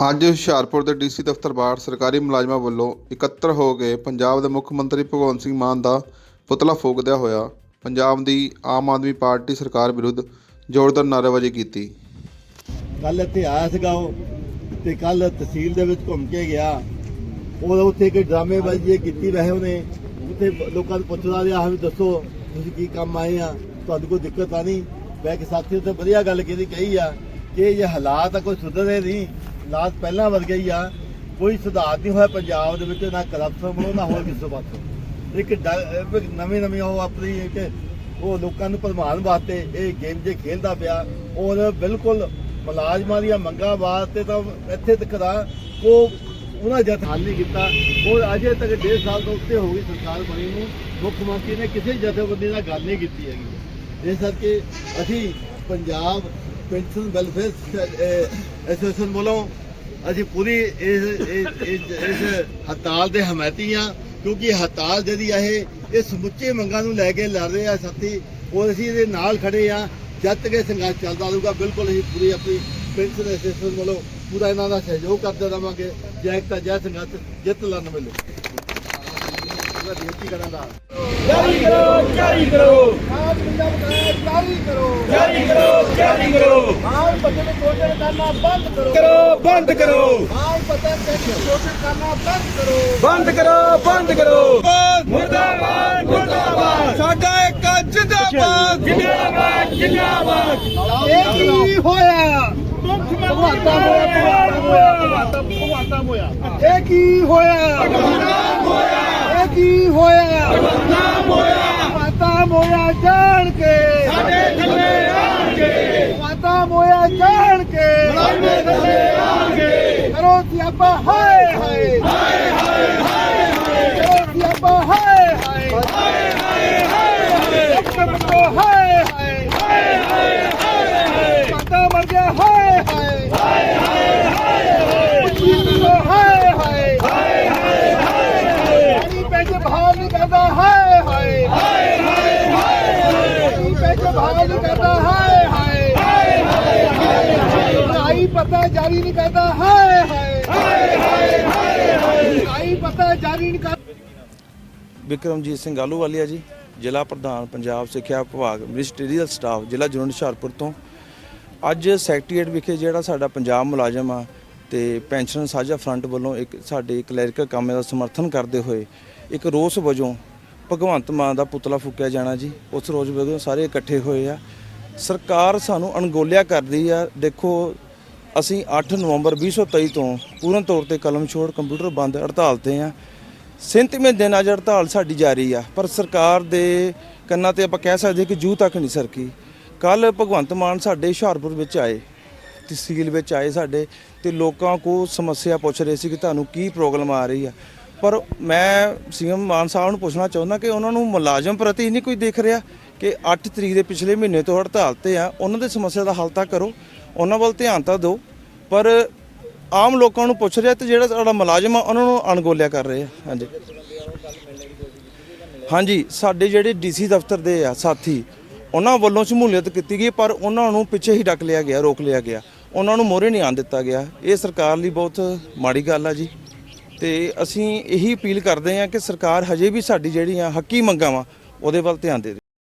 ਅੱਜ ਹੁਸ਼ਿਆਰਪੁਰ ਦੇ ਡੀਸੀ ਦਫ਼ਤਰ ਬਾਹਰ ਸਰਕਾਰੀ ਮੁਲਾਜ਼ਮਾਂ ਵੱਲੋਂ ਇਕੱਤਰ ਹੋ ਕੇ ਪੰਜਾਬ ਦੇ ਮੁੱਖ ਮੰਤਰੀ ਭਗਵੰਤ ਸਿੰਘ ਮਾਨ ਦਾ ਪੁਤਲਾ ਫੂਕਦਿਆਂ ਹੋਇਆ ਪੰਜਾਬ ਦੀ ਆਮ ਆਦਮੀ ਪਾਰਟੀ ਸਰਕਾਰ ਵਿਰੁੱਧ ਜ਼ੋਰਦਾਰ ਨਾਅਰੇਬਾਜ਼ੀ ਕੀਤੀ। ਕੱਲ ਇੱਥੇ ਆਇਆ ਸੀਗਾ ਉਹ ਤੇ ਕੱਲ ਤਹਿਸੀਲ ਦੇ ਵਿੱਚ ਘੁੰਮ ਕੇ ਗਿਆ। ਉਹ ਉੱਥੇ ਕੋਈ ਡਰਾਮੇਬਾਜ਼ੀ ਕੀਤੀ ਵੈਸੇ ਉਹਨੇ। ਉੱਥੇ ਲੋਕਾਂ ਨੂੰ ਪੁੱਛਦਾ ਰਿਹਾ, ਵੀ ਦੱਸੋ, ਤੁਸੀਂ ਕੀ ਕੰਮ ਆਏ ਆ? ਤੁਹਾਨੂੰ ਕੋਈ ਦਿੱਕਤ ਆ ਨਹੀਂ? ਬੈ ਕੇ ਸਾਥੀ, ਉੱਥੇ ਵਧੀਆ ਗੱਲ ਕੀਤੀ ਕਹੀ ਆ। ਕਿ ਇਹ ਹਾਲਾਤ ਆ, ਕੋਈ ਸੁਧਰੇ ਨਹੀਂ। ਹਾਲਾਤ ਪਹਿਲਾਂ ਵਰਗੇ ਗਈ ਆ, ਕੋਈ ਸੁਧਾਰ ਨਹੀਂ ਹੋਇਆ ਪੰਜਾਬ ਦੇ ਵਿੱਚ, ਨਾ ਕਰਪਸ਼ਨ ਵੱਲੋਂ ਨਾ ਹੋਰ ਕਿਸੇ ਪਾਸੋਂ ਇੱਕ ਨਵੇਂ ਨਵੇਂ ਉਹ ਆਪਣੀ ਇੱਕ ਉਹ ਲੋਕਾਂ ਨੂੰ ਭਰਮਾਉਣ ਵਾਸਤੇ ਇਹ ਗੇਮ ਜੇ ਖੇਲਦਾ ਪਿਆ, ਔਰ ਬਿਲਕੁਲ ਮੁਲਾਜ਼ਮਾਂ ਦੀਆਂ ਮੰਗਾਂ ਵਾਸਤੇ ਤਾਂ ਇੱਥੇ ਤੱਕ ਦਾ ਉਹ ਉਹਨਾਂ ਜਦ ਹੱਲ ਨਹੀਂ ਕੀਤਾ। ਔਰ ਅਜੇ ਤੱਕ 1.5 ਸਾਲ ਤੋਂ ਉੱਤੇ ਹੋ ਗਈ ਸਰਕਾਰ ਬਣੀ ਨੂੰ, ਮੁੱਖ ਮੰਤਰੀ ਨੇ ਕਿਸੇ ਜਥੇਬੰਦੀ ਨਾਲ ਗੱਲ ਨਹੀਂ ਕੀਤੀ ਹੈਗੀ। ਇਸ ਕਰਕੇ ਅਸੀਂ ਪੰਜਾਬ ਪੈਨਸ਼ਨ ਵੈਲਫੇਅਰ ਐਸੋਸੀਏਸ਼ਨ ਵੱਲੋਂ ਅਸੀਂ ਪੂਰੀ ਇਸ ਇਸ ਹੜਤਾਲ ਦੇ ਹਮਾਇਤੀ ਆ ਕਿਉਂਕਿ ਇਹ ਹੜਤਾਲ ਜਿਹੜੀ ਆ ਇਹ ਇਹ ਸਮੁੱਚੇ ਮੰਗਾਂ ਨੂੰ ਲੈ ਕੇ ਲੜ ਰਹੇ ਆ ਸਾਥੀ ਔਰ ਅਸੀਂ ਇਹਦੇ ਨਾਲ ਖੜੇ ਆ ਜਦ ਤੱਕ ਇਹ ਸੰਘਰਸ਼ ਚੱਲਦਾ ਰਹੂਗਾ ਬਿਲਕੁਲ ਅਸੀਂ ਪੂਰੀ ਆਪਣੀ ਪੈਨਸ਼ਨ ਐਸੋਸੀਏਸ਼ਨ ਵੱਲੋਂ ਪੂਰਾ ਇਹਨਾਂ ਦਾ ਸਹਿਯੋਗ ਕਰਦੇ ਰਵਾਂਗੇ ਜੈ ਇੱਕ ਤਾਂ ਜੈ ਸੰਘਰਸ਼ ਜਿੱਤ ਲੜਨ ਮਿਲੇ ਪੂਰਾ ਬੇਨਤੀ ਕਰਾਂਗਾ ਜਾਰੀ ਕਰੋ। ਜਾਰੀ ਕਰੋ ਆਪ ਪੰਜਾਬ ਜਾਰੀ ਕਰੋ। ਜਾਰੀ ਕਰੋ। ਜਾਰੀ ਕਰੋ। ਆਪ ਬੱਚੇ ਕੋਸ਼ਿਸ਼ ਕਰਨਾ ਬੰਦ ਕਰੋ। ਕਰੋ ਬੰਦ ਕਰੋ। ਆਪ ਪਤਾ ਕੋਸ਼ਿਸ਼ ਕਰਨਾ ਬੰਦ ਕਰੋ। ਬੰਦ ਕਰੋ ਬੰਦ ਕਰੋ। ਮੁਰਦਾਬਾਦ ਮੁਰਦਾਬਾਦ। ਸਾਡਾ ਇੱਕ ਜਿੰਦਾਬਾਦ। ਜਿੰਦਾਬਾਦ ਜਿੰਦਾਬਾਦ। ਇਹ ਕੀ ਹੋਇਆ? ਭਗਵਾਤਾ ਹੋਇਆ ਇਹ ਕੀ ਹੋਇਆ? ਇਹ ਕੀ ਹੋਇਆ? ਹੋਇਆ। ਜਾਣ ਕੇ। ਸਿਆਪਾ ਹਾਏ ਹਾਏ। ਹਾਏ ਹਾਏ ਹਾਏ ਹਾਏ। ਸਿਆਪਾ ਹਾਏ ਹਾਏ ਹਾਏ। ਹਾਏ ਹਾਏ ਇੱਕ ਬੰਦੋ ਹਾਏ ਹਾਏ ਹਾਏ ਹਾਏ ਹਾਏ ਬੰਦਾ ਮਰ ਗਿਆ, ਹਾਏ ਹਾਏ। ਹਾਏ ਹਾਏ। ਹਾਏ ਬੰਦੋ ਹਾਏ ਹਾਏ ਹਾਏ ਹਾਏ ਹਾਏ ਪਾਣੀ ਪੈਜੇ ਭਾਵ ਨਹੀਂ ਕਰਦਾ, ਹਾਏ ਹਾਏ। ਹਾਏ ਹਾਏ ਹਾਏ ਪਾਣੀ ਪੈਜੇ ਭਾਵ ਨਹੀਂ ਕਰਦਾ, ਹਾਏ ਹਾਏ। ਹਾਏ ਹਾਏ ਹਾਏ ਪਤਾ ਜਾਰੀ ਨਹੀਂ ਕਰਦਾ, ਹਾਏ ਹਾਏ। ਪੜਾਈ ਜਾਰੀ ਨਹੀਂ ਕਰਦਾ ਵਿਕਰਮਜੀਤ ਸਿੰਘ ਆਲੂਵਾਲੀਆ ਜੀ, ਜ਼ਿਲ੍ਹਾ ਪ੍ਰਧਾਨ, ਪੰਜਾਬ ਸਿੱਖਿਆ ਵਿਭਾਗ ਮਿਨਿਸਟਰੀਅਲ ਸਟਾਫ, ਜ਼ਿਲ੍ਹਾ ਜੁਨਨ ਹੁਸ਼ਿਆਰਪੁਰ ਤੋਂ। ਅੱਜ ਸੈਕਟਰੀਏਟ ਵਿਖੇ ਜਿਹੜਾ ਸਾਡਾ ਪੰਜਾਬ ਮੁਲਾਜ਼ਮ ਆ ਤੇ ਪੈਨਸ਼ਨ ਸਾਂਝਾ ਫਰੰਟ ਵੱਲੋਂ ਇੱਕ ਸਾਡੇ ਕਲੈਰੀਕਲ ਕੰਮ ਦਾ ਸਮਰਥਨ ਕਰਦੇ ਹੋਏ ਇੱਕ ਰੋਸ ਵਜੋਂ ਭਗਵੰਤ ਮਾਨ ਦਾ ਪੁਤਲਾ ਫੂਕਿਆ ਜਾਣਾ ਜੀ। ਉਸ ਰੋਜ਼ ਵਜੋਂ ਸਾਰੇ ਇਕੱਠੇ ਹੋਏ ਆ। ਸਰਕਾਰ ਸਾਨੂੰ ਅਣਗੋਲਿਆ ਕਰਦੀ ਆ। ਦੇਖੋ ਅਸੀਂ 8 ਨਵੰਬਰ 2023 ਤੋਂ ਪੂਰਨ ਤੌਰ ਤੇ ਕਲਮ ਛੋੜ ਕੰਪਿਊਟਰ ਬੰਦ ਹੜਤਾਲ ਤੇ ਆ ਸੈਂਤਵੇਂ ਦਿਨ ਅੱਜ ਹੜਤਾਲ ਸਾਡੀ ਜਾਰੀ ਆ, ਪਰ ਸਰਕਾਰ ਦੇ ਕੰਨਾਂ ਤੇ ਆਪਾਂ ਕਹਿ ਸਕਦੇ ਕਿ ਜੂ ਤੱਕ ਨਹੀਂ ਸਰਕੀ। ਕੱਲ ਭਗਵੰਤ ਮਾਨ ਸਾਡੇ ਹੁਸ਼ਿਆਰਪੁਰ ਵਿੱਚ ਆਏ, ਤਹਿਸੀਲ ਵਿੱਚ ਆਏ ਸਾਡੇ, ਤੇ ਲੋਕਾਂ ਕੋ ਸਮੱਸਿਆ ਪੁੱਛ ਰਹੇ ਸੀ ਕਿ ਤੁਹਾਨੂੰ ਕੀ ਪ੍ਰੋਬਲਮ ਆ ਰਹੀ ਆ। ਪਰ ਮੈਂ ਸੀਐਮ ਮਾਨ ਸਾਹਿਬ ਨੂੰ ਪੁੱਛਣਾ ਚਾਹੁੰਦਾ ਕਿ ਉਹਨਾਂ ਨੂੰ ਮੁਲਾਜ਼ਮ ਪ੍ਰਤੀ ਨਹੀਂ ਕੋਈ ਦੇਖ ਰਿਹਾ ਕਿ 8 ਤਰੀਕ ਦੇ ਪਿਛਲੇ ਮਹੀਨੇ ਤੋਂ ਹੜਤਾਲ ਤੇ ਆ, ਉਹਨਾਂ ਦੇ ਸਮੱਸਿਆ ਦਾ ਹੱਲ ਤਾਂ ਕਰੋ। ਉਹਨਾਂ ਵੱਲ ਧਿਆਨ ਤਾਂ ਦਿਓ, ਪਰ ਆਮ ਲੋਕਾਂ ਨੂੰ ਪੁੱਛ ਰਿਹਾ ਤੇ ਜਿਹੜਾ ਸਾਡਾ ਮੁਲਾਜ਼ਮ ਆ, ਉਹਨਾਂ ਨੂੰ ਅਣਗੋਲਿਆ ਕਰ ਰਹੇ ਆ। ਹਾਂਜੀ। ਹਾਂਜੀ, ਸਾਡੇ ਜਿਹੜੇ ਡੀਸੀ ਦਫ਼ਤਰ ਦੇ ਆ ਸਾਥੀ, ਉਹਨਾਂ ਵੱਲੋਂ ਸ਼ਮੂਲੀਅਤ ਕੀਤੀ ਗਈ, ਪਰ ਉਹਨਾਂ ਨੂੰ ਪਿੱਛੇ ਹੀ ਡੱਕ ਲਿਆ ਗਿਆ, ਰੋਕ ਲਿਆ ਗਿਆ। ਉਹਨਾਂ ਨੂੰ ਮੋਹਰੇ ਨਹੀਂ ਆਣ ਦਿੱਤਾ ਗਿਆ। ਇਹ ਸਰਕਾਰ ਲਈ ਬਹੁਤ ਮਾੜੀ ਗੱਲ ਆ ਜੀ। ਤੇ ਅਸੀਂ ਇਹੀ ਅਪੀਲ ਕਰਦੇ ਹਾਂ ਕਿ ਸਰਕਾਰ ਹਜੇ ਵੀ ਸਾਡੀ ਜਿਹੜੀਆਂ ਹੱਕੀ ਮੰਗਾਂ ਵਾ, ਉਹਦੇ ਵੱਲ ਧਿਆਨ ਦੇ